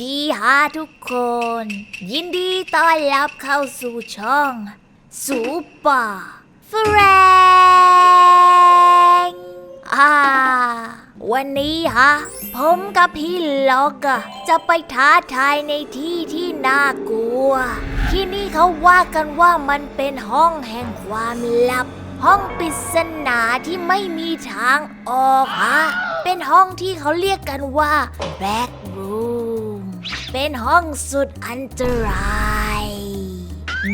ดีฮะทุกคน ยินดีต้อนรับเข้าสู่ช่องสูปอร์เฟรนอ่าวันนี้ฮะ ผมกับพี่ล็อกอะจะไปท้าทายในที่ที่น่ากลัว ที่นี่เขาว่ากันว่ามันเป็นห้องแห่งความลับ ห้องปริศนาที่ไม่มีทางออกฮะ เป็นห้องที่เขาเรียกกันว่า Back เป็นห้องสุดอันตราย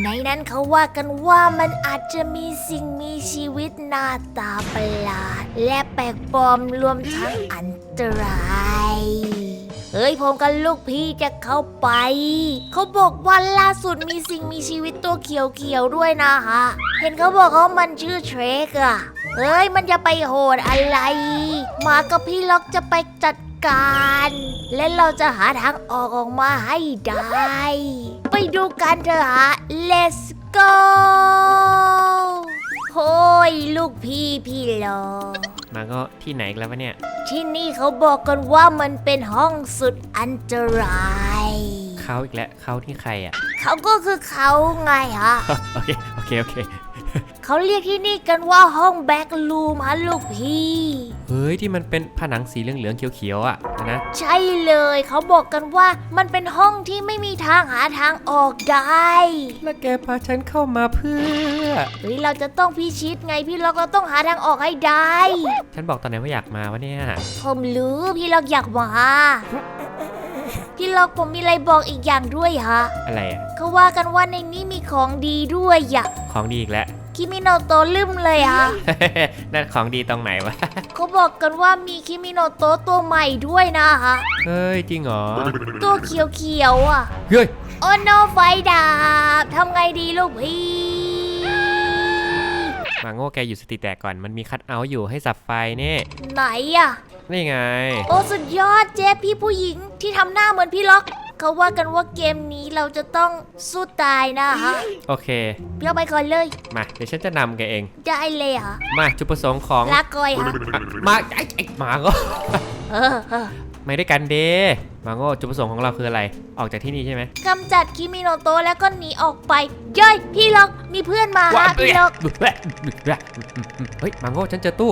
ในนั้นเขาว่ากันว่ามันอาจจะมีสิ่งมีชีวิตหน้าตาประหลาด และแปลกปลอมรวมทั้งอันตรายเฮ้ยผมกับลูกพี่จะเข้าไป เขาบอกว่าล่าสุดมีสิ่งมีชีวิตตัวเขียวๆด้วยนะฮะ เห็นเขาบอกว่ามันชื่อเทรกอะเฮ้ยมันจะไปโหดอะไร มากับพี่ล็อกจะไปจัด การและเราจะหาทางออกออกมาให้ได้ ไปดูกันเถอะฮะ let's go โฮ้ยลูกพี่พี่ล็อกมาก็ที่ไหนอีกแล้ววะเนี่ย ที่นี่เขาบอกกันว่ามันเป็นห้องสุดอันตราย เขาอีกแล้วเขาที่ใครอะ เขาก็คือเขาไงฮะ โอเค โอเค โอเค เขาเรียกที่นี่กันว่าห้องแบ็กลูมฮะลูกพี่ เฮ้ยที่มันเป็นผนังสีเหลืองๆเขียวๆอะนะ ใช่เลยเขาบอกกันว่ามันเป็นห้องที่ไม่มีทางหาทางออกได้ แล้วแกพาฉันเข้ามาเพื่อ เฮ้ยเราจะต้องพิชิตไงพี่ล็อกเราต้องหาทางออกให้ได้ ฉันบอกตอนไหนว่าอยากมาวะเนี่ย ผมรู้พี่ล็อกอยากมา พี่ล็อกผมมีอะไรบอกอีกอย่างด้วยฮะอะไรอะเขาว่ากันว่าในนี้มีของดีด้วยอยากของดีอีกแล้ว คิมิโนโตะลืมเลยฮะนั่นของดีตรงไหนวะ เขาบอกกันว่ามีคิมิโนโตะตัวใหม่ด้วยนะฮะ เฮ้ย จริงเหรอ ตัวเขียวๆอะ เฮ้ย โอ้โนไฟดับทำไงดีลูกพี่ มาโง่แกอยู่สติแตกก่อน มันมีคัทเอาท์อยู่ให้สับไฟนี่ไหนอะ นี่ไง โอ้สุดยอดเจ๊พี่ผู้หญิงที่ทำหน้าเหมือนพี่ล็อก เขาว่ากันว่าเกมนี้เราจะต้องสู้ตายนะฮะโอเคพี่เอาไปก่อนเลย มาเดี๋ยวฉันจะนำแกเอง ได้เลยฮะมาจุดประสงค์ของลาก่อยฮะอะมาไอ้ไอ้มาโง่เออเออไม่ได้กันเดมาโง่จุดประสงค์ของเราคืออะไร ออกจากที่นี่ใช่ไหม กำจัดคิมิโนโตะแล้วก็หนีออกไปเย้ยพี่ล็อกมีเพื่อนมาฮะพี่ล็อก เฮ้ย มาโง่ฉันเจอตู้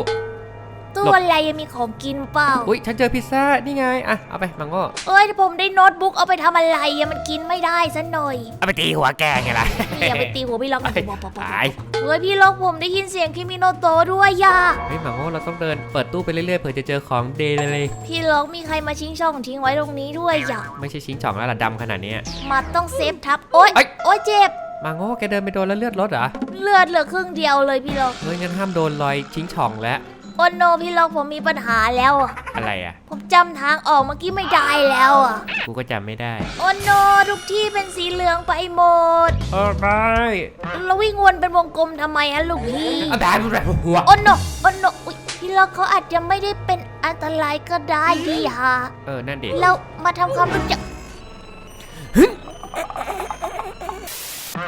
ตัวอะไรยังมีของกินเปล่า อุ้ยฉันเจอพิซซ่า นี่ไง อะ เอาไปมาโง่เอ้ยผมได้โน้ตบุ๊กเอาไปทำอะไรอะมันกินไม่ได้ซะหน่อยเอาไปตีหัวแกไงล่ะ นี่อย่าไปตีหัวพี่ล็อกนะเอ้ยบอกบอกบอกตายเฮ้ยพี่ล็อกผมได้ยินเสียงคิมิโนโตะด้วยอย่าเฮ้ยมาโง่เราต้องเดินเปิดตู้ไปเรื่อยๆเผื่อจะเจอของเดย์เลยพี่ล็อกมีใครมาชิงช่องทิ้งไว้ตรงนี้ด้วยอย่าไม่ใช่ชิงช่องแล้วล่ะดำขนาดเนี้ยมาต้องเซฟทับโอ๊ยเอ้ย โอ๊ยเจ็บมาโง่แกเดินไปโดนแล้วเลือดลดเหรอ เลือดเหลือครึ่งเดียวเลยพี่ล็อกเฮ้ยงั้นห้ามโดนรอยชิงช่องแล้ว โอ้โนพี่ล็อกผมมีปัญหาแล้วอะอะไรอะ ผมจำทางออกเมื่อกี้ไม่ได้แล้วอะกูก็จำไม่ได้โอ้โนทุกที่เป็นสีเหลืองไปหมด เออไม่เราวิ่งวนเป็นวงกลมทำไมฮะลูกพี่เอาแบบแบบหัวโอ้โนโอ้โนอุ๊ยพี่ล็อกเขาอาจจะไม่ได้เป็นอันตรายก็ได้ดีฮะเออ นั่นดิเรามาทำความรู้จัก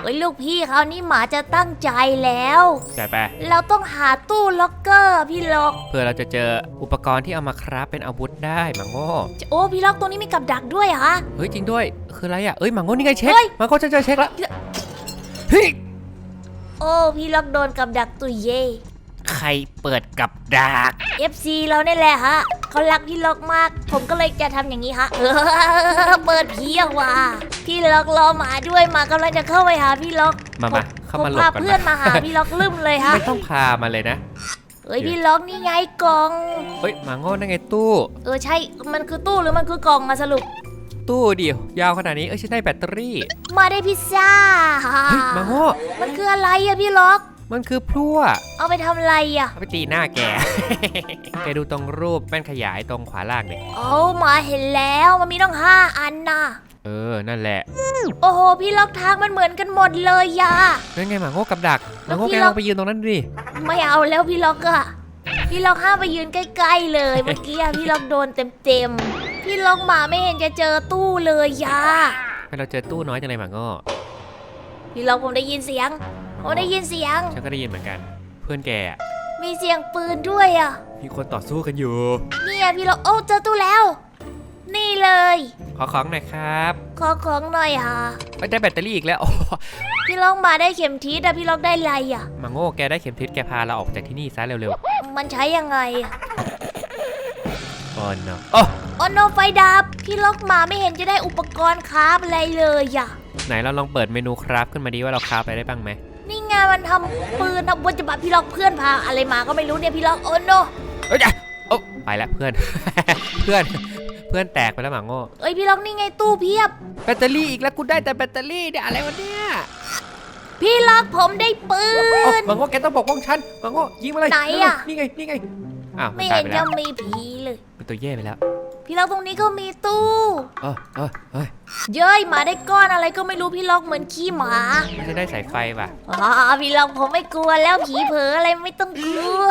เฮ้ยลูกพี่เขาวนี่หมาจะตั้งใจแล้ว จัดไป เราต้องหาตู้ล็อกเกอร์พี่ล็อกเพื่อเราจะเจออุปกรณ์ที่เอามาคราฟเป็นอาวุธได้มาโง่โอ้พี่ล็อกตรงนี้มีกับดักด้วยเหรอฮะเฮ้ยจริงด้วย คืออะไรอะเอ้ยมาโง่นี่ไงเช็คเฮ้ยมาโง่ฉันเจอเช็คแล้วเฮ้ยโอ้พี่ล็อกโดนกับดักตุยเย่ใค รเปิดกับดัก FC เราเนี่ยแหละฮะเขารักพี่ล็อกมาก ผมก็เลยจะทำอย่างนี้ฮะเออเปิดผีอะว่ะพี่ล็อกรอหมาด้วยหมากำลังจะเข้าไปหาพี่ล็อกมามาเข้ามาหลบผพาก่อนเพื่อนนะมาหาพี่ล็อกลืมเลยฮะไม่ต้องพามาเลยนะ เอ้ยพี่ล็อกนี่ไงกล่อง เฮ้ยมาโง่นั่นไงตู้ เออใช่มันคือตู้หรือมันคือกล่องอะสรุป ตู้เดียวยาวขนาดนี้เอ้ยฉันได้แบตเตอรี่มาได้พิซซ่าเฮ้ยมาโง่มันคืออะไรอะพี่ล็อก มันคือพลั่วเอาไปทำอะไรอะเอาไปตีหน้าแก แกดูตรงรูปแป้นขยายตรงขวาล่างเนี่ยโอ้หมาเห็นแล้วมันมีต้องห้าอันนะเออ นั่นแหละ โอ้โห พี่ล็อกทางมันเหมือนกันหมดเลยยานั่นไงหมาโง่กับดักหแล้มาวโง่พี่แกล็ลอกองไปยืนตรงนั้นดูดิ ไม่เอาแล้วพี่ล็อกอะพี่ล็อกห้ามไปยืนใกล้ๆเลยเมื่อกี้อะพี่ล็อกโดนเต็มๆ พี่ล็อกหมาไม่เห็นจะเจอตู้เลยยาให้เราเจอตู้น้อยจังเลยหมาโง่พี่ล็อกผมได้ยินเสียง ผมได้ยินเสียง ฉันก็ได้ยินเหมือนกัน เพื่อนแกอะมีเสียงปืนด้วยอะมีคนต่อสู้กันอยู่เนี่ยพี่ล็อกโอ้เจอตู้แล้ว นี่เลย ขอของหน่อยครับขอของหน่อยค่ะ เอ้ยได้แบตเตอรี่อีกแล้วโอ้พี่ล็อกมาได้เข็มทิศอะพี่ล็อกได้อะไรอะมาโง่แกได้เข็มทิศแกพาเราออกจากที่นี่ซะเร็วมันใช้ยังไงอะๆก่อนเนาะโอ้โอโนไฟดับ พี่ล็อกมาไม่เห็นจะได้อุปกรณ์คราฟอะไรเลยอะไหนเราลองเปิดเมนูคราฟขึ้นมาดีว่าเราคราฟอะไรได้บ้างไหม นี่ไงมันทำปืนทำวัจบัตพี่ล็อกเพื่อนพาอะไรมาก็ไม่รู้เนี่ยพี่ล็อกโอโนเอ้ยจ้ะโอ้ไปแล้วเพื่อน เพื่อน เพื่อนแตกไปแล้วหมาโง่เอ้ยพี่ล็อกนี่ไงตู้เพียบ แบตเตอรี่อีกแล้วกูได้แต่แบตเตอรี่เนี่ยอะไรวะเนี่ยพี่ล็อกผมได้ปืเอ้านหมาโง่แกต้องปกป้องฉันหมาโง่ยิงมาเลยไหนอะนี่ไงนี่ไงอ้าวไม่ตายเห็นไปจะแล้วมีผีเลยเป็นตัวเย่ไปแล้ว พี่ล็อกตรงนี้ก็มีตู้เออเออเฮ้ยเย้ยหมาได้ก้อนอะไรก็ไม่รู้พี่ล็อกเหมือนขี้หมาไม่ใช่ได้สายไฟป่ะ อ๋อพี่ล็อกผมไม่กลัวแล้วผีเผลออะไรไม่ต้องกลัว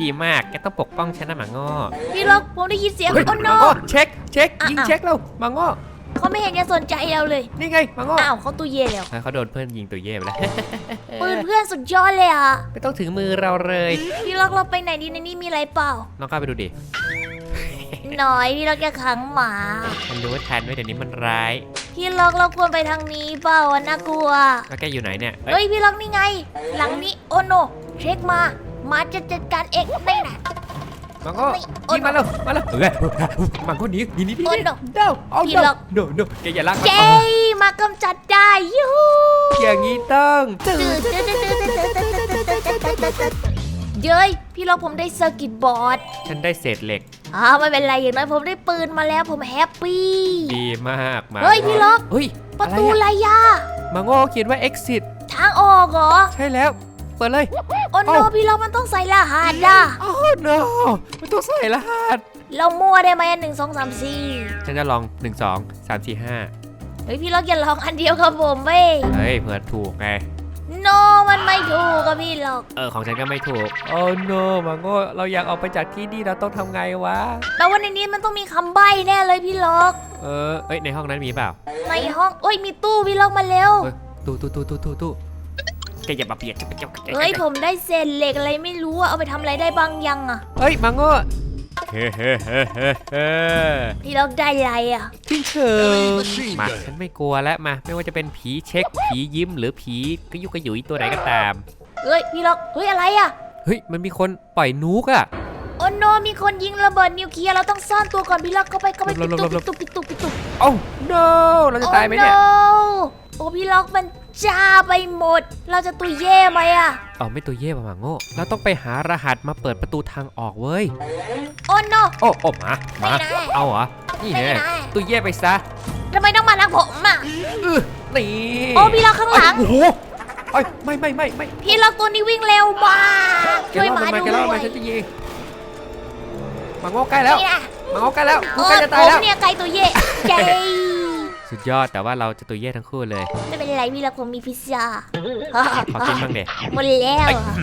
ดีมากแกต้องปกป้องฉันนะหมาโง่พี่ล็อกผมได้ยินเสียงเฮ้ยโอ้หโนมาโง่เช็คเช็คอะยิงอะเช็คแล้วหมาโง่เขาไม่เห็นจะสนใจเราเลย นี่ไงหมาโง่อ้าวเขาตู้เย็นแล้วเฮ้ยเขาโดนเพื่อนยิงตัวเย่ไปแล้วปืนเพื่อนสุดยอดเลยอะไม่ต้องถึงมือเราเลย พี่ล็อกเราไปไหนดีในนี้มีอะไรเปล่าลองเข้าไปดูดิห น่อยพี่ล็อกจะขังหมามันรู้ว่าทันไว้เดี๋ยวนี้มันร้าย พี่ล็อกเราควรไปทางนี้เปล่าอะน่ากลัวแล้วแกอยู่ไหนเนี่ยเอ้ยเฮ้ยพี่ล็อกนี่ไง หลังนี้โอโนเช็คมามาจะจัดการเองได้นะหมาโง่ไม่โอ๊ยยิงมาแล้วมาแล้วเฮ้ยหมาโง่หนีหนีหนีหนีโอ๊ยหนี no เด้าเอาพี่เด้าล็อก โนโนแกอย่าลักเย้มากำจัดได้ยูฮูอย่างนี้ต้องจืตื่ดนตื่นตื่นตื่นตื่นตื่นตื่นเย้ย พี่ล็อกผมได้เซอร์กิตบอร์ดฉันได้เศษเหล็ก อ่าไม่เป็นไรอย่างน้อยผมได้ปืนมาแล้วผมแฮปปี้ดีมากหมาเฮ้ยพี่ล็อกเฮ้ยประตูออะไรไรอะยะหมาโง่เขียนว่า exit ทางออกเหรอ ใช่แล้ว เปิดเลย โอ้โนเอ้า พี่ล็อกมันต้องใส่รหัสอะโอ้ no ไม่ต้องใส่รหัส เรามั่วได้ไหมหนึ่งสองสามสี่ฉันจะลอง 1 2 3 4 5เฮ้ยพี่ล็อกอย่าลองอันเดียวกับผมเว้ยเฮ้ยเผื่อถูกไง โนมันไม่ถูกกับพี่ล็อก เออของฉันก็ไม่ถูก โอ้ no หมาโง่เราอยากออกไปจากที่นี่เราต้องทำไงวะแปลว่าในนี้มันต้องมีคำใบ้แน่เลยพี่ล็อก เออ เอ้ยในห้องนั้นมีเปล่าในห้องเอ้ยมีตู้พี่ล็อกมาเร็ว เฮ้ยตู้ตู้ตู้ตู้ตู้ตู้แกอย่ามาเปียกแกแกแกเฮ้ยผมได้เศษเหล็กอะไรไม่รู้อะเอาไปทำอะไรได้บ้างยังอะเฮ้ยหมาโง่ เฮ้เฮ้เฮ้เฮ้เฮ้พี่ล็อกได้อะไรอะทิ้งเชิงมาฉันไม่กลัวแล้วมาไม่ว่าจะเป็นผีเช็ค ผียิ้มหรือผีกระยุกกระยุยตัวไหนก็ตาม เฮ้ยพี่ล็อกเฮ้ยอะไรอะเฮ้ยมันมีคนปล่อยนุกอะโอ้โนมีคนยิงระเบิดนิวเคลียร์เราต้องซ่อนตัวก่อนพี่ล็อกเข้าไปเข้าไปหลปิดบหลตู้บหลปิบดตู้ปิดตู้ปิดตู้โอ้ no เราจะตายไหมเนี่ยโอ้ no โอ้พี่ล็อกมัน จ้าไปหมด เราจะตัวเย่ไหมอะเอาไม่ตัวเย่ป่ะหมาโง่เราต้องไปหารหัสมาเปิดประตูทางออกเว้ย โอ้โน โอ้โอ้หมาหมาไม่ได้เอาเหรอ นี่ไม่แน่ได้ ตัวเย่ไปซะทำไมต้องมาทางผมอะ อื้อนี่โอ้พี่ล็อกข้างหลังโอ้โหเอ้ยไม่ไม่ไม่ไม่พี่ล็อกตัวนี้วิ่งเร็วมากแกช่วยเล่าหมามันมาด้แกวเล่ามันยฉันจะยิงหมาโง่ใกล้แล้วนี่นะหมาโง่ใกล้แล้วกูเอใกล้อจะผตายมแล้วเนี่ยไกลตัวเย่เย้ สุดยอดแต่ว่าเราจะตัวเย่ทั้งคู่เลยไม่เป็นไรพี่ล็อกผมมีพิซซ่าขอกินบ้างเด็หมดแล้วอะ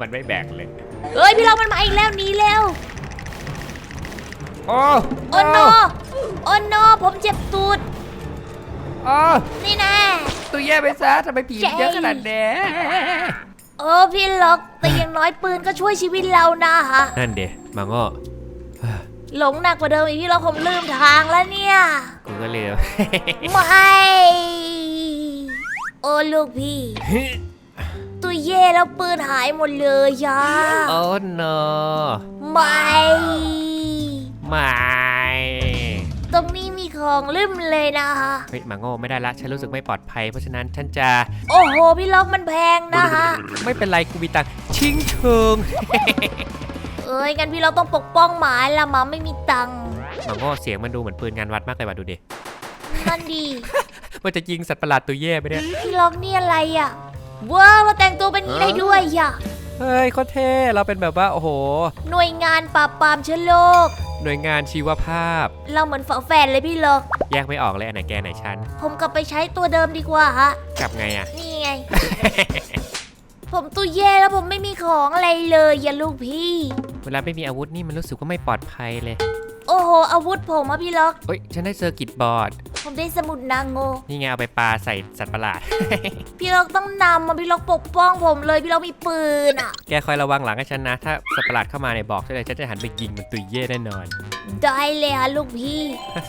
มันไม่แบ่งเลยเฮ้ยพี่ล็อกมันมาอีกแล้วหนีแล้วโอ้โอ้โนโอ้โนผมเจ็บตูดโอ้นี่แน่ตัวเย่ไปซะทำไมผีมันเยอะขนาดนี้โอ้พี่ล็อกแต่อย่างน้อยปืนก็ช่วยชีวิตเรานะฮะนั่นเดหมาโง่ หลงหนักกว่าเดิมอีกพี่ล็อกผมลืมทางแล้วเนี่ย กูก็เลยไม่ โอ้ลูกพี่ ตัวเย่แล้วปืนหายหมดเลยยะโอ้ no ไม่ ไม่ ตรงนี้มีของลืมเลยนะฮะเฮ้ยหมาโง่ไม่ได้ละ ฉันรู้สึกไม่ปลอดภัย เพราะฉะนั้นฉันจะ โอ้โห พี่ล็อกมันแพงนะฮะ ไม่เป็นไรกูมีตังค์ชิงเชิงเอ้ยกันพี่ล็อกต้องปกป้องหมาละหมาไม่มีตังค์หมาโง่เสียงมันดูเหมือนปืนงานวัดมากเลยว่ะดูดิ นั่นดีมันจะยิงสัตว์ประหลาดตัวเย่ไปเนี่ยพี่ล็อกนี่อะไรอะว้าวเราแต่งตัวเป็นนี้ได้ด้วยอะเฮ้ยโคตรเท่เราเป็นแบบว่าโอ้โห หน่วยงานปราบปรามเชื้อโรคหน่วยงานชีวภาพ เราเหมือนฝาแฝดเลยพี่ล็อก แยกไม่ออกเลยอันไหนแกไหนฉันผมกลับไปใช้ตัวเดิมดีกว่าฮะกลับไงอะนี่ไง ผมตัวแย่แล้วผมไม่มีของอะไรเลยอย่าลูกพี่ เวลาไม่มีอาวุธนี่มันรู้สึกว่าไม่ปลอดภัยเลย โอ้โห อาวุธผมอะพี่ล็อกเฮ้ย ฉันได้เซอร์กิตบอร์ด ผมได้สมุดนางโง นี่ไงเอาไปปลาใส่สัตว์ประหลาด พี่ล็อกต้องนำมาพี่ล็อกปกป้องผมเลย พี่ล็อกมีปืนอะแกคอยระวังหลังให้ฉันนะ ถ้าสัตว์ประหลาดเข้ามาเนี่ยบอกฉันเลยฉันจะหันไปยิงมันตุยเย่แน่นอน ได้เลยค่ะลูกพี่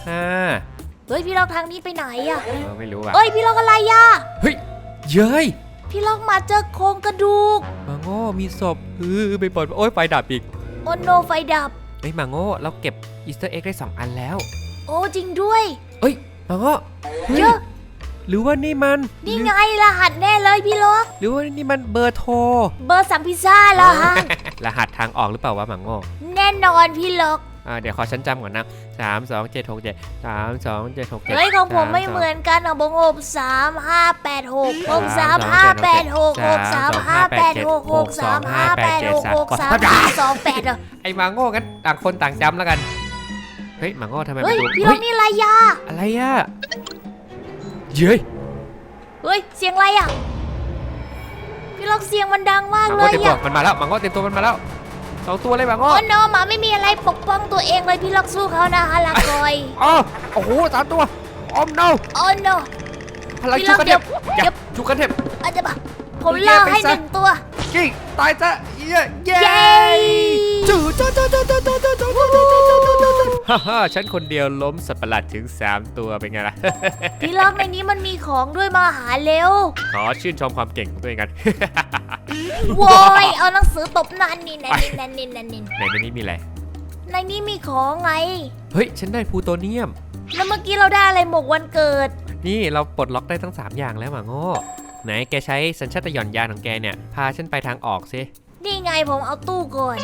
ฮ่าเฮ้ยพี่ล็อกทางนี้ไปไหนอะเออไม่รู้อะเอ้ยพี่ล็อกอะไรอะเฮ้ย เย้ยพี่ล็อกมาเจอโครงกระดูก มาโง่มีศพเออไปปลดโอ้ยไฟดับอีก โอโนไฟดับ เฮ้ยมาโง่เราเก็บอีสเตอร์เอ็กได้สองอันแล้ว โอ้จริงด้วย เอ้ยมาโง่เฮ้ยเยอะ หรือว่านี่มันนี่ไงรหัสแน่เลยพี่ล็อกหรือว่านี่มันเบอร์โทร เบอร์สัมพิซซ่าเหรอฮะ รหัสทางออกหรือเปล่าวะมาโง่ แน่นอนพี่ล็อก อ่าเดี๋ยวขอฉันจำก่อนนะสามสองเจ็ดหกเจ็ดสามสองเจ็ดหกเจ็ด เฮ้ยของผมไม่เหมือนกันของผมหกสามห้าแปดหกหกสามห้าแปดหกหกสามห้าแปดหกหกสามห้าแปดหกหกสามสองแปดเหรอไอ้มาโง่งั้นต่างคนต่างจำแล้วกัน เฮ้ยมาโง่ทำไมเฮ้มันยดูพี่ล็อเฮ้กยนี่อะไรยาอะไรอะเย้ยเฮ้ยเสียงอะไรอะพี่ล็อกเสียงมันดังมากมาเลโง่ยเต็มตัวอะมันมาแล้วมาโง่เต็มตัวมันมาแล้ว สองตัวเลยแบบโง่โอ้โนหมาไม่มีอะไรปกป้องตัวเองเลยพี่ล็อกสู้เขานะฮารากอยอ๋อโอ้โหสามตัวออมโนโอ้โนพลังพี่ชูล็อกกันเดี๋เทยพวอเยย่ชูกันเทพ อาจจะมาผมล่อให้หนึ่งตัว กิ้งตายซะเย้เย้เย้ จู่จ้าจ้าจ้าจ้าจ้าจ้า ฮ่าฮ่าฉันคนเดียวล้มสัตว์ประหลาดถึง 3 ตัวเป็นไงล่ะ พี่ล็อกในนี้มันมีของด้วยมาหาเร็ว ขอชื่นชมความเก่งของตัวเองกัน โว้ยเอาหนังสือตบนันนี่นันนี่นันนี่นันนี่ไหนในนี้มีอะไร ในนี้มีของไง เฮ้ย ฉันได้พลูโตเนียม แล้วเมื่อกี้เราได้อะไรหมกวันเกิด นี่เราปลดล็อกได้ทั้ง 3 อย่างแล้วหมาโง่ไหนแกใช้สัญชาตญาณยานของแกเนี่ย พาฉันไปทางออกซิ นี่ไงผมเอาตู้ก่อน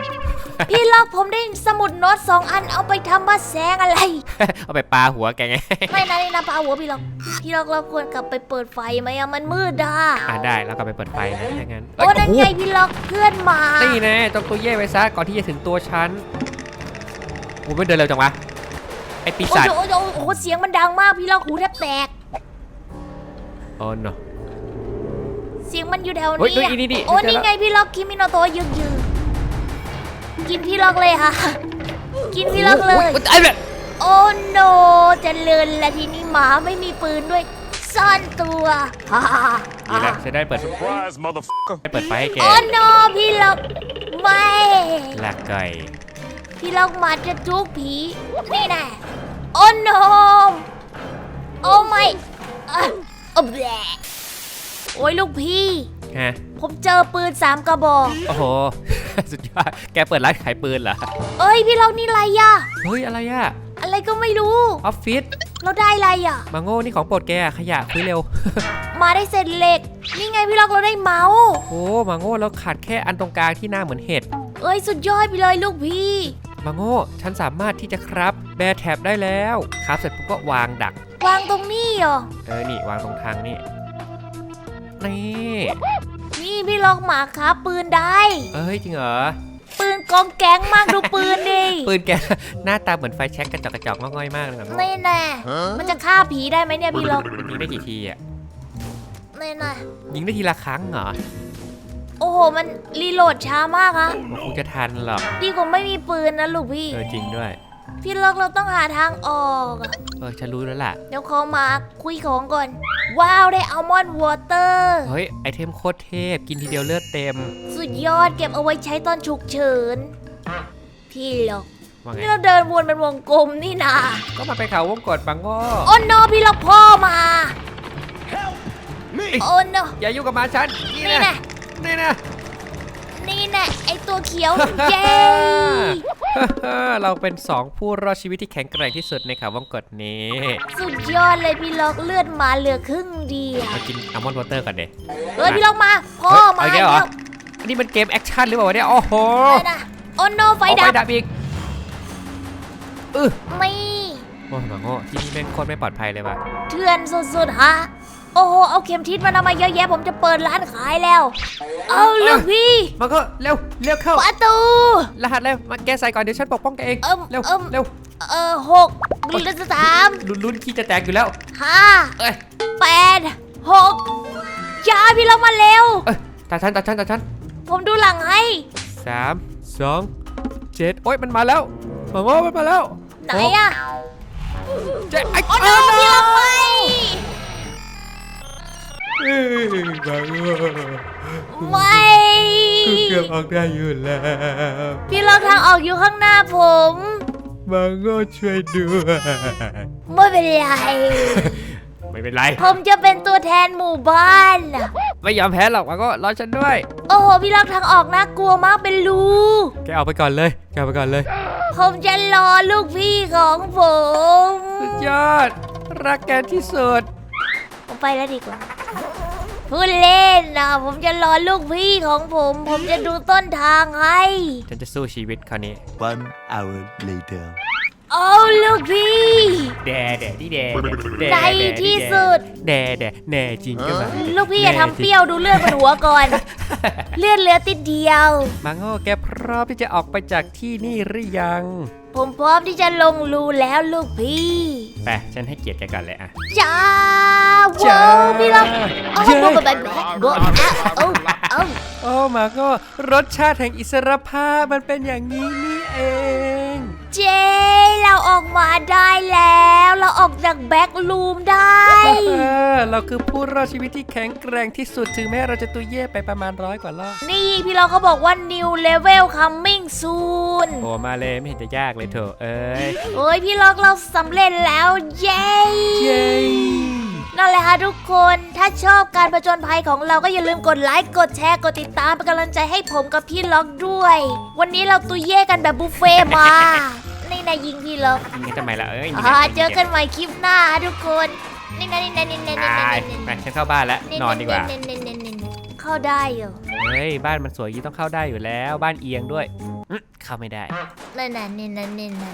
พี่ล็อกผมได้สมุดโน้ตสองอันเอาไปทำมาแสงอะไร เอาไปปาหัวแกไง ไม่นะนี่นะพาหัวพี่ล็อกพี่ล็อกเราควรกลับไปเปิดไฟไหมอะมันมืดอะอ่าได้แล้วก็ไปเปิดไฟนะอย่างนั้นโอ้นั่นไงพี่ล็อกเพื่อนมานี่แน่ต้องตัวเย่ไว้ซะก่อนที่จะถึงตัวฉันโอ้ไม่เดินเร็วจังวะไอปีโอ้ศาจโหโอ้โหโอ้โหเสียงมันดังมากพี่ล็อกหูแทบแตกโอ้ no เสียงมันอยู่แถวเฮ้ยนี้เฮ้ยนี่นี่โอ้เจอแล้ว นี่ไงพี่ล็อกคิมิโนโตะยึกยือกินพี่ล็อกเลยค่ะ กินพี่ล็อกเลยโไอ้แบบโอ้โนเจะเลินละทีนี้หมาไม่มีปืนด้วย ซ่อนตัวฮ่าดีแล้วจะได้เปิด Surprise, motherfucker. ได้เปิดไฟให้แกโอ้โนพี่ล็อกไม่ลากไก่พี่ล็อกมาจะจุกผี นี่แน่โอ้โนโอ้ไม่อะอะแบะ โอ้ยลูกพี่ ฮะ ผมเจอปืนสามกระบอก โอ้โห สุดยอด แกเปิดร้านขายปืนเหรอ เอ้ยพี่ล็อกนี่อะไรอะเฮ้ย อะไรอะอะไรก็ไม่รู้ ออฟฟิศ เราได้อะไรอะมาโง่ นี่ของโปรดแกอะขยะคุยเร็ว มาได้เศษเหล็ก นี่ไงพี่ล็อกเราได้เมาส์โอ้มาโง่เราขาดแค่อันตรงกลางที่หน้าเหมือนเห็ด เอ้ยสุดยอดไปเลยลูกพี่ มาโง่ ฉันสามารถที่จะครับแบร์แท็บได้แล้ว ครับเสร็จปุ๊บก็วางดัก วางตรงนี้เหรอ เออ นี่วางตรงทางนี่ นี่นี่พี่ล็อกหมาครับปืนได้ เอ้ยจริงเหรอ ปืนกองแก๊งมากดูปืนดิปืนแก หน้าตาเหมือนไฟแช็กกระจอกกระจอกง่อยๆมากเลยมาโง่นี่แน่มันจะฆ่าผีได้ไหมเนี่ยพี่ล็อกมันยิงได้กี่ทีอะนี่แน่ยิงได้ทีละครั้งเหรอโอ้โหมันรีโหลดช้ามากอะมันคงจะทันหรอกดีกว่าไม่มีปืนนะลูกพี่เออจริงด้วย พี่ล็อกเราต้องหาทางออกอะเออฉันรู้แล้วล่ะ เดี๋ยวขอมาคุยของก่อน ว้าวได้อัลมอนด์วอเตอร์ เฮ้ย ไอเทมโคตรเทพ กินทีเดียวเลือดเต็ม สุดยอดเก็บเอาไว้ใช้ตอนฉุกเฉิน พี่ล็อกว่าไง นี่เราเดินวนเป็นวงกลมนี่นาก็มาไปเขาวงกดบังโง่โอ้โนพี่ล็อกพ่อมา Me. โอ้โนอย่ายุ่งกับหมาฉันนี่นี่นะแน่นี่นะ นี่แน่ไอตัวเขียว เย้ เราเป็นสองผู้รอดชีวิตที่แข็งแกร่งที่สุดในเขาวงกดนี้สุดยอดเลยพี่ล็อกเลือดหมาเหลือครึ่งเดียวมากินอัลมอนด์วอเตอร์ก่อนเดเฮ้ยพี่ล็อกมาพ่อมาเฮ้ยเอาอีกแล้วเหรออันนี้มันเกมแอคชั่นหรือเปล่าวะเนี่ยโอ้โหเลยนะโอ้โนไฟเอาดับดับอีกเออนี่โอ้ยหมาโง่ที่นี่แม่งโคตรไม่ปลอดภัยเลยว่ะเถื่อนสุดๆฮะ โอ้โห เอาเข็มทิศมาทำไมเยอะแยะผมจะเปิดร้านขายแล้ว เอาลูกพี่ มาก็เร็วเร็วเข้า ประตู รหัสเร็วมาแกใส่ก่อนเดี๋ยวฉันปกป้องแกเองเอิ่มเร็วเอิ่ม เร็วเออหกหรือสามลุ้นลุ้นขี้จะแตกอยู่แล้ว ห้าเอ้ยแปดหกยาพี่เรามาเร็ว เอ้ยตาฉันตาฉันตาฉันผมดูหลังให้ สามสองเจ็ดโอ๊ยมันมาแล้วหมาโง่มันมาแล้วไหนอะเจ็ดไอ้โอ้โนพี่เรามามาโง่ ไม่กูเกือบออกได้อยู่แล้ว พี่ล็อกทางออกอยู่ข้างหน้าผมมาโง่ช่วยด้วยไม่เป็นไร ไม่เป็นไร ผมจะเป็นตัวแทนหมู่บ้านไม่ยอมแพ้หรอกมาโง่รอฉันด้วย โอ้โห พี่ล็อกทางออกน่ากลัวมากเป็นรูแกออกไปก่อนเลยแกออกไปก่อนเลย ผมจะรอลูกพี่ของผม สุดยอด รักแกที่สุดผมไปแล้วดีกว่า พูดเล่นนะผมจะรอลูกพี่ของผม ผมจะดูต้นทางให้ฉันจะสู้ชีวิตคราวนี้ One hour later. โอ้ลูกพี่ แดแดที่แดใจที่สุด แดแดแน่จริงก็มาลูกพี่อย่าทำเปรี้ยวดูเลือดบนหัวก่อน เลือดเหลือติดเดียวมาโง่แกพร้อมที่จะออกไปจากที่นี่หรือยังผมพร้อมที่จะลงรูแล้วลูกพี่ ไปฉันให้เกียรติแกก่อนเลยอะจ้าจ้า ว้าวพี่ล็อกโอ้เย้โหแบบแบบแบบโอ้โอ้โอ้มาโง่รสชาติแห่งอิสรภาพมันเป็นอย่างนี้นี่เอง เจเราออกมาได้แล้ว เราออกจากแบ็กรูมได้เออเราคือผู้รอดชีวิตที่แข็งแกร่งที่สุดถึงแม้เราจะตัวเย่ไปประมาณร้อยกว่ารอบนี่พี่ล็อกเขาบอกว่า new level coming soon โอ้มาเลยไม่เห็นจะยากเลยเถอะเอ้ยโอ้ยพี่ล็อกเราสำเร็จแล้วเย้เย้ นั่นแหละค่ะทุกคน ถ้าชอบการผจญภัยของเราก็อย่าลืมกดไลค์ กดแชร์ กดติดตามเป็นกำลังใจให้ผมกับพี่ล็อกด้วย วันนี้เราตุยเย่กันแบบบุฟเฟ่ต์มา นี่นายยิงพี่ล็อกยิงกันทำไมล่ะเอ้ยอ่าเจอกันใหม่คลิปหน้าทุกคน นี่นะนี่นะนี่นะนี่ตานะยนี่ไปนะฉันเข้าบ้านแล้วนอนดีกว่านี่นะนี่นะนี่นะเข้าได้เหรอเฮ้ยบ้านมันสวยอยี่ต้องเข้าได้อยู่แล้ว บ้านเอียงด้วยอื้อเข้าไม่ได้นั่นน่ะนี่นะนี่นะ